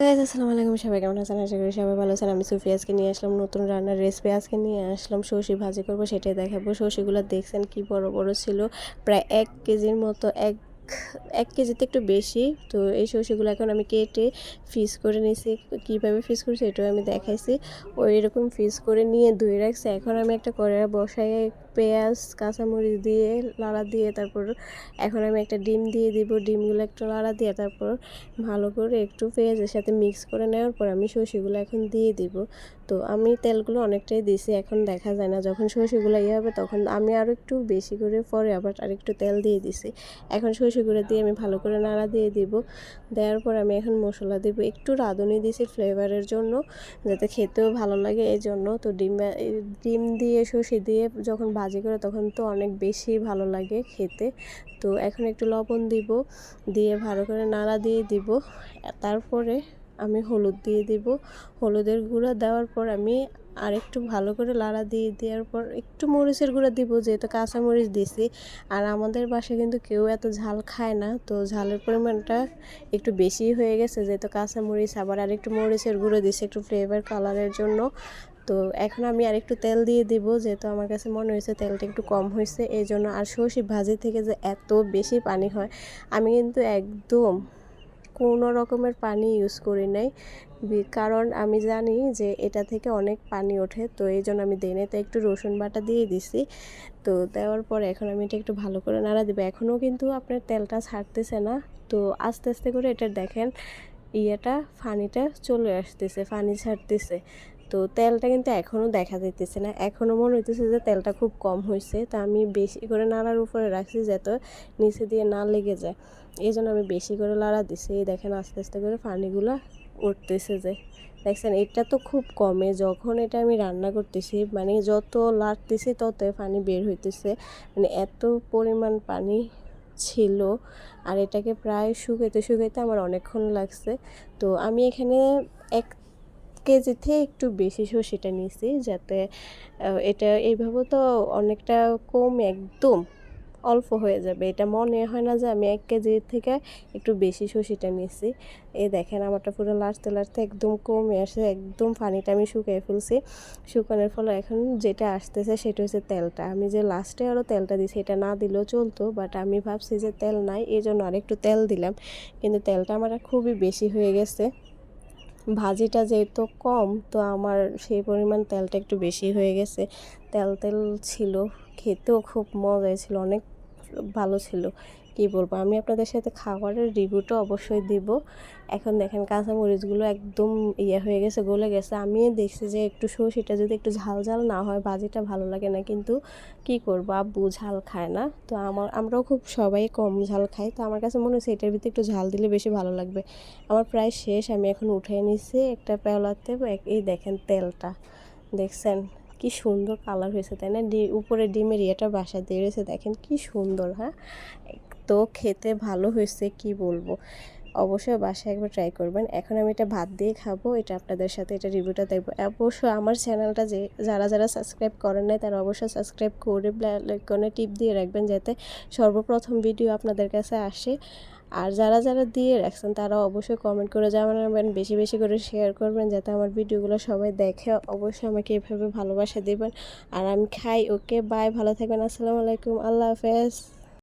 Guys আসসালামু আলাইকুম। সবাই কেমন আছেন? আশা করি সবাই ভালো আছেন। আমি সুফি। আজকে নিয়ে আসলাম নতুন রান্নার রেসিপি আজকে নিয়ে আসলাম সর্ষি ভাজি করব, সেটাই দেখাবো। সর্ষিগুলো দেখছেন কি বড় বড় ছিল? প্রায় এক কেজির মতো, এক এক কেজিতে একটু বেশি। তো এই সর্ষেগুলো এখন আমি কেটে ফিস করে নিয়েছি। কীভাবে ফিস করছি এটাও আমি দেখাইছি। ওই এরকম ফিস করে নিয়ে ধুয়ে রাখছি। এখন আমি একটা কড়াই বসাই পেঁয়াজ, কাঁচামরিচ দিয়ে লাড়া দিয়ে তারপর এখন আমি একটা ডিম দিয়ে দিব। ডিমগুলো একটু লাড়া দিয়ে তারপর ভালো করে একটু পেঁয়াজের সাথে মিক্স করে নেওয়ার পর আমি সর্ষেগুলো এখন দিয়ে দিব। তো আমি তেলগুলো অনেকটাই দিছি, এখন দেখা যায় না। যখন সর্ষেগুলো ইয়ে হবে তখন আমি আরও একটু বেশি করে পরে আবার আরেকটু তেল দিয়ে দিছি। এখন সর্ষেগুলো দিয়ে আমি ভালো করে নাড়া দিয়ে দিব। দেওয়ার পর আমি এখন মশলা দিব। একটু রাঁধুনি দিয়েছি ফ্লেভারের জন্য, যাতে খেতেও ভালো লাগে এই জন্য তো ডিম ডিম দিয়ে সর্ষে দিয়ে যখন ভাজি করে তখন তো অনেক বেশি ভালো লাগে খেতে। তো এখন একটু লবণ দিব, দিয়ে ভালো করে নাড়া দিয়ে দিব। তারপরে আমি হলুদ দিয়ে দিব। হলুদের গুঁড়া দেওয়ার পর আমি আর একটু ভালো করে লাড়া দিয়ে দেওয়ার পর একটু মরিচের গুঁড়া দিব, যেহেতু কাঁচা মরিচ দিছি। আর আমাদের বাসায় কিন্তু কেউ এত ঝাল খায় না, তো ঝালের পরিমাণটা একটু বেশি হয়ে গেছে, যেহেতু কাঁচা মরিচ, আবার আর একটু মরিচের গুঁড়ো দিছি একটু ফ্লেভার কালারের জন্য। তো এখন আমি আর একটু তেল দিয়ে দিব, যেহেতু আমার কাছে মনে হয়েছে তেলটা একটু কম হয়েছে এই জন্য আর সর্ষে ভাজি থেকে যে এত বেশি পানি হয়, আমি কিন্তু একদম কোনো রকমের পানি ইউজ করি নাই। কারণ আমি জানি যে এটা থেকে অনেক পানি ওঠে, তো এই জন্য আমি দেনে তো একটু রসুন বাটা দিয়ে দিছি। তো দেওয়ার পর এখন আমি এটা একটু ভালো করে নাড়া দেবো। এখনও কিন্তু আপনার তেলটা ছাড়তেছে না। তো আস্তে আস্তে করে এটা দেখেন, ইয়েটা ফানিটা চলে আসতেছে ফানি ছাড়তেছে। তো তেলটা কিন্তু এখনও দেখা যাইতেছে না। এখনও মনে হইতেছে যে তেলটা খুব কম হয়েছে তা আমি বেশি করে নাড়ার উপরে রাখছি যাতে নিচে দিয়ে না লেগে যায়। এই জন্য আমি বেশি করে লাড়া দিছি। এই দেখেন আস্তে আস্তে করে পানিগুলো উঠতেছে যে। দেখছেন, এটা তো খুব কমে। যখন এটা আমি রান্না করতেছি মানে যত লাড়তেছি তত পানি বের হইতেছে। মানে এত পরিমাণ পানি ছিল। আর এটাকে প্রায় শুকাইতে শুকাইতে আমার অনেকক্ষণ লাগছে। তো আমি এখানে এক কেজিতে একটু বেশি সর্ষেটা নিয়েছি যাতে এটা এইভাবে তো অনেকটা কম একদম অল্প হয়ে যাবে। এটা মনে হয় না যে আমি এক কেজি থেকে একটু বেশি সর্ষেটা নিয়েছি। এই দেখেন আমারটা পুরো লাড়তে লাড়তে একদম কমে আসে, একদম পানিটা আমি শুকিয়ে ফেলছি। শুকানোর ফলে এখন যেটা আসতেছে সেটা হচ্ছে তেলটা। আমি যে লাস্টে আরও তেলটা দিছি এটা না দিলেও চলতো বাট আমি ভাবছি যে তেল নাই এই জন্য আরেকটু তেল দিলাম। কিন্তু তেলটা আমার খুবই বেশি হয়ে গেছে। ভাজিটা যেহেতু কম, তো আমার সেই পরিমাণ তেলটা একটু বেশি হয়ে গেছে। তেল তেল ছিল, খেতেও খুব মজাই ছিল, অনেক ভালো ছিল। কি বলব? আমি আপনাদের সাথে খাবারের রিভিউটা অবশ্যই দিব। এখন দেখেন কাঁচামরিচগুলো একদম ইয়ে হয়ে গেছে, গলে গেছে। আমি দেখছি যে একটু সর্ষেটা যদি একটু ঝাল ঝাল না হয়, বাজিটা ভালো লাগে না। কিন্তু কি করব, আব্বু ঝাল খায় না। তো আমার, আমরাও খুব সবাই কম ঝাল খাই। তো আমার কাছে মনে হচ্ছে এটার ভিতরে একটু ঝাল দিলে বেশি ভালো লাগবে। আমার প্রায় শেষ, আমি এখন উঠে নিছি একটা পেওলাতে। এই দেখেন তেলটা। দেখছেন? কি সুন্দর কালার হয়েছে, তাই না? উপরে ডিমের ইয়েটা বাসা দিয়ে রয়েছে। দেখেন কি সুন্দর হ্যাঁ? তো খেতে ভালো হয়েছে কি বলব? অবশ্যই বাসায় একবার ট্রাই করবেন। এখন আমি এটা ভাত দিয়ে খাব, এটা আপনাদের সাথে এটা রিভিউটা দেখব। অবশ্যই আমার চ্যানেলটা যে, যারা যারা সাবস্ক্রাইব করেন নাই, তারা অবশ্যই সাবস্ক্রাইব করে লাইকনে টিপ দিয়ে রাখবেন যাতে সর্বপ্রথম ভিডিও আপনাদের কাছে আসে। আর যারা যারা দিয়ে রাখছেন, তারা অবশ্যই কমেন্ট করে জানাবেন, বেশি বেশি করে শেয়ার করবেন যাতে আমার ভিডিওগুলো সবাই দেখে। অবশ্যই আমাকে এভাবে ভালোবাসা দেবেন। আর আমি খাই, ওকে বাই ভালো থাকবেন, আসসালামু আলাইকুম, আল্লাহ হাফেজ।